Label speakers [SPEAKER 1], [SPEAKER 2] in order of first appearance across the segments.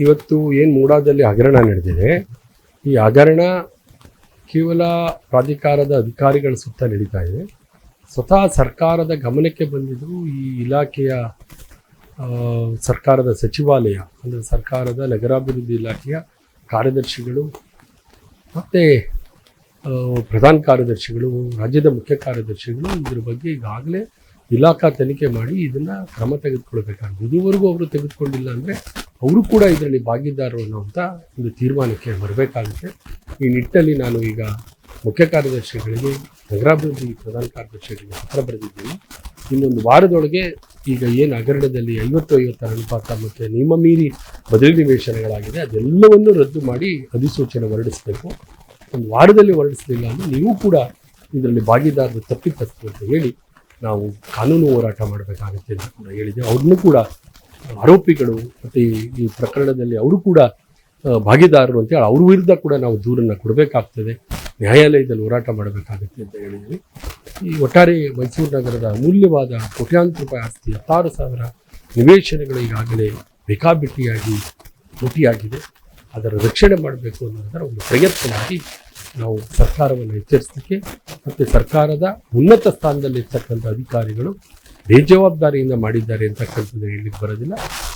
[SPEAKER 1] ಇವತ್ತು ಏನು ಮೂಡಾದಲ್ಲಿ ಹಗರಣ ನಡೆದಿದೆ, ಈ ಹಗರಣ ಕೇವಲ ಪ್ರಾಧಿಕಾರದ ಅಧಿಕಾರಿಗಳ ಸುತ್ತ ನಡೀತಾ ಇದೆ. ಸ್ವತಃ ಸರ್ಕಾರದ ಗಮನಕ್ಕೆ ಬಂದಿದ್ದು ಈ ಇಲಾಖೆಯ ಸರ್ಕಾರದ ಸಚಿವಾಲಯ, ಅಂದರೆ ಸರ್ಕಾರದ ನಗರಾಭಿವೃದ್ಧಿ ಇಲಾಖೆಯ ಕಾರ್ಯದರ್ಶಿಗಳು, ಮತ್ತು ಪ್ರಧಾನ ಕಾರ್ಯದರ್ಶಿಗಳು, ರಾಜ್ಯದ ಮುಖ್ಯ ಕಾರ್ಯದರ್ಶಿಗಳು ಇದ್ರ ಬಗ್ಗೆ ಈಗಾಗಲೇ ಇಲಾಖಾ ತನಿಖೆ ಮಾಡಿ ಇದನ್ನು ಕ್ರಮ ತೆಗೆದುಕೊಳ್ಬೇಕಾಗಿದೆ. ಇದುವರೆಗೂ ಅವರು ತೆಗೆದುಕೊಂಡಿಲ್ಲ ಅಂದರೆ ಅವರು ಕೂಡ ಇದರಲ್ಲಿ ಭಾಗಿದಾರರು ಅನ್ನುವಂಥ ಒಂದು ತೀರ್ಮಾನಕ್ಕೆ ಬರಬೇಕಾಗುತ್ತೆ. ಈ ನಿಟ್ಟಲ್ಲಿ ನಾನು ಈಗ ಮುಖ್ಯ ಕಾರ್ಯದರ್ಶಿಗಳಿಗೆ, ನಗರಾಭಿವೃದ್ಧಿ ಪ್ರಧಾನ ಕಾರ್ಯದರ್ಶಿಗಳಿಗೆ ಪತ್ರ ಬರೆದಿದ್ದೀನಿ. ಇನ್ನೊಂದು ವಾರದೊಳಗೆ ಈಗ ಏನು ಹಗರಣದಲ್ಲಿ ಐವತ್ತು ಐವತ್ತರ ಅನುಪಾತ ಮತ್ತು ನಿಯಮ ಮೀರಿ ಬದಲಿ ನಿವೇಶನಗಳಾಗಿದೆ. ಅದೆಲ್ಲವನ್ನು ರದ್ದು ಮಾಡಿ ಅಧಿಸೂಚನೆ ಹೊರಡಿಸಬೇಕು. ಒಂದು ವಾರದಲ್ಲಿ ಹೊರಡಿಸಲಿಲ್ಲ ಅಂದರೆ ನೀವು ಕೂಡ ಇದರಲ್ಲಿ ಭಾಗಿದಾರರು ತಪ್ಪಿತಸ್ತು ಅಂತ ಹೇಳಿ ನಾವು ಕಾನೂನು ಹೋರಾಟ ಮಾಡಬೇಕಾಗುತ್ತೆ ಅಂತ ಕೂಡ ಹೇಳಿದೆ ಅವ್ರನ್ನೂ ಕೂಡ ಆರೋಪಿಗಳು ಮತ್ತು ಈ- ಪ್ರಕರಣದಲ್ಲಿ ಅವರು ಕೂಡ ಭಾಗಿದಾರರು ಅಂತೇಳಿ ಅವ್ರ ವಿರುದ್ಧ ಕೂಡ ನಾವು ದೂರನ್ನು ಕೊಡಬೇಕಾಗ್ತದೆ. ನ್ಯಾಯಾಲಯದಲ್ಲಿ ಹೋರಾಟ ಮಾಡಬೇಕಾಗುತ್ತೆ ಅಂತ ಹೇಳಿದ್ವಿ. ಈ ಒಟ್ಟಾರೆ ಮೈಸೂರು ನಗರದ ಅಮೂಲ್ಯವಾದ ಕೋಟ್ಯಾಂತರ ರೂಪಾಯಿ ಆಸ್ತಿ ಹತ್ತಾರು ಸಾವಿರ ನಿವೇಶನಗಳು ಈಗಾಗಲೇ ಬೇಕಾಬಿಟ್ಟಿಯಾಗಿ ಲೂಟಿಯಾಗಿದೆ ಅದರ ರಕ್ಷಣೆ ಮಾಡಬೇಕು ಅನ್ನೋದರ ಒಂದು ಪ್ರಯತ್ನವಾಗಿ ನಾವು ಸರ್ಕಾರವನ್ನು ಎಚ್ಚರಿಸಲಿಕ್ಕೆ ಮತ್ತು ಸರ್ಕಾರದ ಉನ್ನತ ಸ್ಥಾನದಲ್ಲಿರ್ತಕ್ಕಂಥ ಅಧಿಕಾರಿಗಳು ಬೇಜವಾಬ್ದಾರಿಯಿಂದ ಮಾಡಿದ್ದಾರೆ ಅಂತಕ್ಕಂಥದ್ದು ಹೇಳಲಿಕ್ಕೆ ಬರೋದಿಲ್ಲ.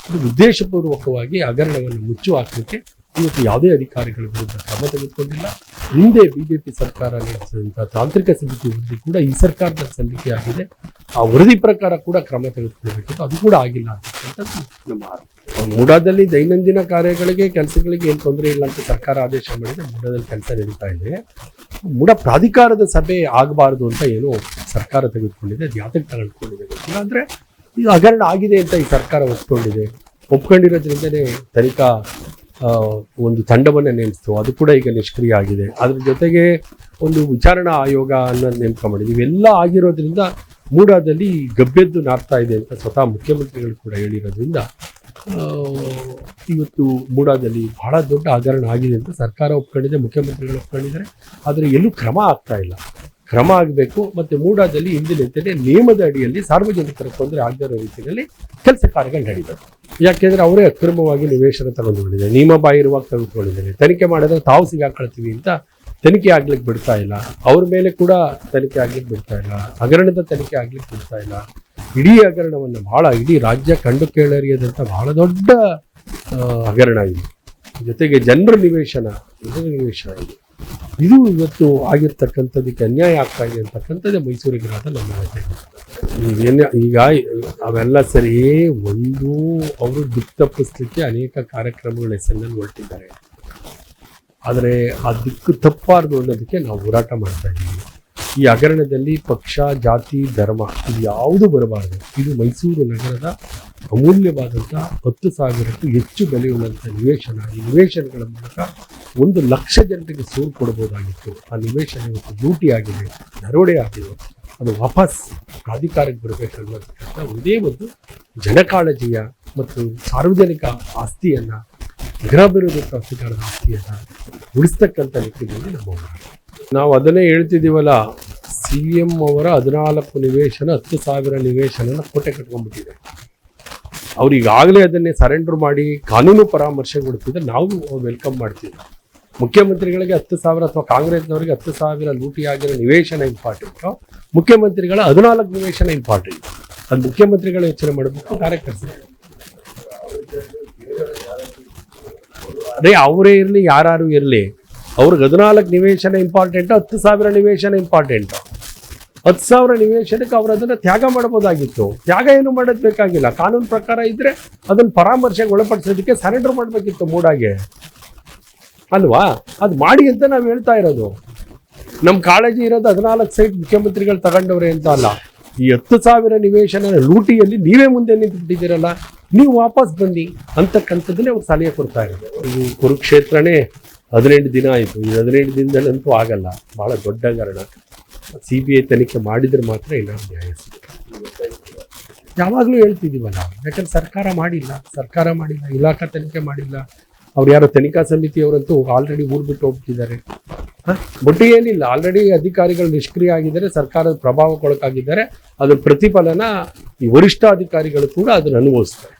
[SPEAKER 1] ಇದು ಉದ್ದೇಶಪೂರ್ವಕವಾಗಿ ಹಗರಣವನ್ನು ಮುಚ್ಚು ಹಾಕಲಿಕ್ಕೆ ಇವತ್ತು ಯಾವುದೇ ಅಧಿಕಾರಿಗಳ ವಿರುದ್ಧ ಕ್ರಮ ತೆಗೆದುಕೊಂಡಿಲ್ಲ. ಹಿಂದೆ ಬಿಜೆಪಿ ಸರ್ಕಾರ ನಡೆಸಿದಂಥ ತಾಂತ್ರಿಕ ಸಮಿತಿ ವರದಿ ಕೂಡ ಈ ಸರ್ಕಾರದ ಸಲ್ಲಿಕೆ ಆಗಿದೆ. ಆ ವರದಿ ಪ್ರಕಾರ ಕೂಡ ಕ್ರಮ ತೆಗೆದುಕೊಳ್ಬೇಕಿತ್ತು. ಅದು ಕೂಡ ಆಗಿಲ್ಲ ಅಂತಕ್ಕಂಥದ್ದು ನಮ್ಮ ಆರೋಪ. ಮೂಡಾದಲ್ಲಿ ದೈನಂದಿನ ಕಾರ್ಯಗಳಿಗೆ, ಕೆಲಸಗಳಿಗೆ ಏನು ತೊಂದರೆ ಇಲ್ಲ ಅಂತ ಸರ್ಕಾರ ಆದೇಶ ಮಾಡಿದೆ. ಮೂಡಾದಲ್ಲಿ ಕೆಲಸ ನಡೀತಾ ಇದೆ. ಮೂಡ ಪ್ರಾಧಿಕಾರದ ಸಭೆ ಆಗಬಾರದು ಅಂತ ಏನು ಸರ್ಕಾರ ತೆಗೆದುಕೊಂಡಿದೆ. ಅದು ಯಾತಕ್ಕೆ ತಗೊಂಡ್ಕೊಂಡಿದೆ ಅಂದರೆ ಇದು ಹಗರಣ ಆಗಿದೆ ಅಂತ ಈ ಸರ್ಕಾರ ಒಪ್ಕೊಂಡಿದೆ. ಒಪ್ಕೊಂಡಿರೋದ್ರಿಂದನೇ ತನಿಖಾ ಒಂದು ತಂಡವನ್ನು ನೇಮಿಸ್ತು. ಅದು ಕೂಡ ಈಗ ನಿಷ್ಕ್ರಿಯ ಆಗಿದೆ. ಅದ್ರ ಜೊತೆಗೆ ಒಂದು ವಿಚಾರಣಾ ಆಯೋಗ ಅನ್ನೋದು ನೇಮಕ ಮಾಡಿದೆ. ಇವೆಲ್ಲ ಆಗಿರೋದ್ರಿಂದ ಮೂಡಾದಲ್ಲಿ ಗಬ್ಬೆದ್ದು ನಾರ್ತಾ ಇದೆ ಅಂತ ಸ್ವತಃ ಮುಖ್ಯಮಂತ್ರಿಗಳು ಕೂಡ ಹೇಳಿರೋದ್ರಿಂದ ಇವತ್ತು ಮೂಡಾದಲ್ಲಿ ಬಹಳ ದೊಡ್ಡ ಹಗರಣ ಆಗಿದೆ ಅಂತ ಸರ್ಕಾರ ಒಪ್ಕೊಂಡಿದೆ, ಮುಖ್ಯಮಂತ್ರಿಗಳು ಒಪ್ಕೊಂಡಿದ್ದಾರೆ. ಆದರೆ ಎಲ್ಲೂ ಕ್ರಮ ಆಗ್ತಾ ಇಲ್ಲ. ಕ್ರಮ ಆಗಬೇಕು, ಮತ್ತು ಮೂಡಾದಲ್ಲಿ ಇಂದಿನಂತೆ ನಿಯಮದ ಅಡಿಯಲ್ಲಿ ಸಾರ್ವಜನಿಕರ ತೊಂದರೆ ಆಗದಿರೋ ರೀತಿಯಲ್ಲಿ ಕೆಲಸ ಕಾರ್ಯಗಳು ನಡೀತಾರೆ ಯಾಕೆಂದರೆ ಅವರೇ ಅಕ್ರಮವಾಗಿ ನಿವೇಶನ ತಗೊಂಡುಕೊಂಡಿದ್ದಾರೆ ನಿಯಮ ಬಾಹಿರವಾಗಿ ತೆಗೆದುಕೊಂಡಿದ್ದಾರೆ. ತನಿಖೆ ಮಾಡಿದ್ರೆ ತಾವು ಸಿಗಾಕೊಳ್ತೀವಿ ಅಂತ ತನಿಖೆ ಆಗ್ಲಿಕ್ಕೆ ಬಿಡ್ತಾ ಇಲ್ಲ. ಅವ್ರ ಮೇಲೆ ಕೂಡ ತನಿಖೆ ಆಗ್ಲಿಕ್ಕೆ ಬಿಡ್ತಾ ಇಲ್ಲ. ಹಗರಣದ ತನಿಖೆ ಆಗ್ಲಿಕ್ಕೆ ಬಿಡ್ತಾ ಇಲ್ಲ. ಇಡೀ ಹಗರಣವನ್ನು ಬಹಳ, ಇಡೀ ರಾಜ್ಯ ಕಂಡು ಕೇಳರಿಯದಂಥ ಬಹಳ ದೊಡ್ಡ ಹಗರಣ ಇದೆ. ಜೊತೆಗೆ ಜನರ ನಿವೇಶನ ಜನರ ನಿವೇಶನ ಇದೆ. ಇದು ಇವತ್ತು ಆಗಿರ್ತಕ್ಕಂಥದ್ದಕ್ಕೆ ಅನ್ಯಾಯ ಆಗ್ತಾ ಇದೆ ಅಂತಕ್ಕಂಥದ್ದೇ ಮೈಸೂರಿಗಿರಾದ ನಮ್ಮ ಈಗೇನು ಈಗ ಅವೆಲ್ಲ ಸರಿ, ಒಂದು ಅವರು ದುಃಖ ತಪ್ಪಿಸ್ಲಿಕ್ಕೆ ಅನೇಕ ಕಾರ್ಯಕ್ರಮಗಳ ಹೆಸರಿನಲ್ಲಿ ಹೊರಟಿದ್ದಾರೆ. ಆದರೆ ಆ ದಿಕ್ಕು ತಪ್ಪಾರ್ದು ಅನ್ನೋದಕ್ಕೆ ನಾವು ಹೋರಾಟ ಮಾಡ್ತಾ ಇದ್ದೀವಿ. ಈ ಹಗರಣದಲ್ಲಿ ಪಕ್ಷ, ಜಾತಿ, ಧರ್ಮ ಇದು ಯಾವುದು ಬರಬಾರದು. ಇದು ಮೈಸೂರು ನಗರದ ಅಮೂಲ್ಯವಾದಂಥ ಹತ್ತು ಸಾವಿರಕ್ಕೂ ಹೆಚ್ಚು ಬೆಲೆಯುಳ್ಳಂಥ ನಿವೇಶನ. ಈ ನಿವೇಶನಗಳ ಮೂಲಕ ಒಂದು ಲಕ್ಷ ಜನರಿಗೆ ಸೂರು ಕೊಡ್ಬೋದಾಗಿತ್ತು ಆ ನಿವೇಶನ ಇವತ್ತು ಲೂಟಿ ಆಗಿದೆ ದರೋಡೆ ಆಗಿದೆ. ಅದು ವಾಪಸ್ ಪ್ರಾಧಿಕಾರಕ್ಕೆ ಬರಬೇಕನ್ನುವಂಥ ಒಂದೇ ಒಂದು ಜನಕಾಳಜಿಯ ಮತ್ತು ಸಾರ್ವಜನಿಕ ಆಸ್ತಿಯನ್ನು ನಗರಾಭಿವೃದ್ಧಿ ಪ್ರಾಧಿಕಾರದ ಆಸ್ತಿಯನ್ನು ಉಳಿಸ್ತಕ್ಕಂಥ ನಿಟ್ಟಿನಲ್ಲಿ ನಮ್ಮ ನಾವು ಅದನ್ನೇ ಹೇಳ್ತಿದ್ದೀವಲ್ಲ, ಸಿ ಎಂ ಅವರ ಹದಿನಾಲ್ಕು ನಿವೇಶನ, ಹತ್ತು ಸಾವಿರ ನಿವೇಶನ ಕೋಟೆ ಕಟ್ಕೊಂಡ್ಬಿಟ್ಟಿದೆ. ಅವ್ರು ಈಗಾಗಲೇ ಅದನ್ನೇ ಸರೆಂಡರ್ ಮಾಡಿ ಕಾನೂನು ಪರಾಮರ್ಶೆ ಕೊಡ್ತಿದ್ರೆ ನಾವು ವೆಲ್ಕಮ್ ಮಾಡ್ತೀವಿ. ಮುಖ್ಯಮಂತ್ರಿಗಳಿಗೆ ಹತ್ತು ಸಾವಿರ ಅಥವಾ ಕಾಂಗ್ರೆಸ್ನವರಿಗೆ ಹತ್ತು ಸಾವಿರ ಲೂಟಿ ಆಗಿರೋ ನಿವೇಶನ ಇಂಪಾರ್ಟೆಂಟು. ಮುಖ್ಯಮಂತ್ರಿಗಳ ಹದಿನಾಲ್ಕು ನಿವೇಶನ ಇಂಪಾರ್ಟೆಂಟ್. ಅದು ಮುಖ್ಯಮಂತ್ರಿಗಳ ಯೋಚನೆ ಮಾಡಬೇಕು, ಕಾರ್ಯಕರ್ತರು. ಅದೇ ಅವರೇ ಇರಲಿ ಯಾರು ಇರಲಿ ಅವ್ರಿಗೆ ಹದಿನಾಲ್ಕು ನಿವೇಶನ ಇಂಪಾರ್ಟೆಂಟು ಹತ್ತು ಸಾವಿರ ನಿವೇಶನ ಇಂಪಾರ್ಟೆಂಟ್ ಹತ್ತು ಸಾವಿರ ನಿವೇಶನಕ್ಕೆ ಅವರು ಅದನ್ನು ತ್ಯಾಗ ಮಾಡಬಹುದಾಗಿತ್ತು ತ್ಯಾಗ ಏನು ಮಾಡೋದು ಬೇಕಾಗಿಲ್ಲ. ಕಾನೂನು ಪ್ರಕಾರ ಇದ್ರೆ ಅದನ್ನು ಪರಾಮರ್ಶೆಗೆ ಒಳಪಡಿಸೋದಕ್ಕೆ ಸರೆಂಡರ್ ಮಾಡಬೇಕಿತ್ತು ಮೂಡಾಗೆ. ಅಲ್ವಾ? ಅದು ಮಾಡಿ ಅಂತ ನಾವು ಹೇಳ್ತಾ ಇರೋದು. ನಮ್ಮ ಕಾಳಜಿ ಇರೋದು ಹದಿನಾಲ್ಕು ಸೈಟ್ ಮುಖ್ಯಮಂತ್ರಿಗಳು ತಗೊಂಡವ್ರೆ ಅಂತ ಅಲ್ಲ. ಈ ಹತ್ತು ಸಾವಿರ ನಿವೇಶನ ಲೂಟಿಯಲ್ಲಿ ನೀವೇ ಮುಂದೆ ನಿಂತುಬಿಟ್ಟಿದ್ದೀರಲ್ಲ. ನೀವು ವಾಪಸ್ ಬನ್ನಿ ಅಂತಕ್ಕಂಥದ್ದನ್ನೇ ಅವ್ರು ಸಲಹೆ ಕೊಡ್ತಾ ಇರೋದು. ಕುರುಕ್ಷೇತ್ರನೇ. ಹದಿನೆಂಟು ದಿನ ಆಯಿತು. ಈ ಹದಿನೆಂಟು ದಿನದಲ್ಲಂತೂ ಆಗಲ್ಲ. ಭಾಳ ದೊಡ್ಡ ಕಾರಣ. ಸಿ ಬಿ ಐ ತನಿಖೆ ಮಾಡಿದ್ರೆ ಮಾತ್ರ ಏನಾದ್ರು ನ್ಯಾಯ ಸಿಗುತ್ತೆ. ಯಾವಾಗಲೂ ಹೇಳ್ತಿದ್ದೀವಲ್ಲ ಯಾಕಂದ್ರೆ ಸರ್ಕಾರ ಮಾಡಿಲ್ಲ. ಸರ್ಕಾರ ಮಾಡಿಲ್ಲ. ಇಲಾಖಾ ತನಿಖೆ ಮಾಡಿಲ್ಲ. ಅವ್ರು ಯಾರೋ ತನಿಖಾ ಸಮಿತಿಯವರಂತೂ ಆಲ್ರೆಡಿ ಊರು ಬಿಟ್ಟು ಹೋಗ್ತಿದ್ದಾರೆ. ಬಟ್ ಏನಿಲ್ಲ. ಆಲ್ರೆಡಿ ಅಧಿಕಾರಿಗಳು ನಿಷ್ಕ್ರಿಯ ಆಗಿದ್ದಾರೆ. ಸರ್ಕಾರದ ಪ್ರಭಾವಕ್ಕೊಳಗಾಗಿದ್ದಾರೆ ಅದರ ಪ್ರತಿಫಲನ ಈ ವರಿಷ್ಠ ಅಧಿಕಾರಿಗಳು ಕೂಡ ಅದನ್ನು ಅನುಭವಿಸ್ತಾರೆ.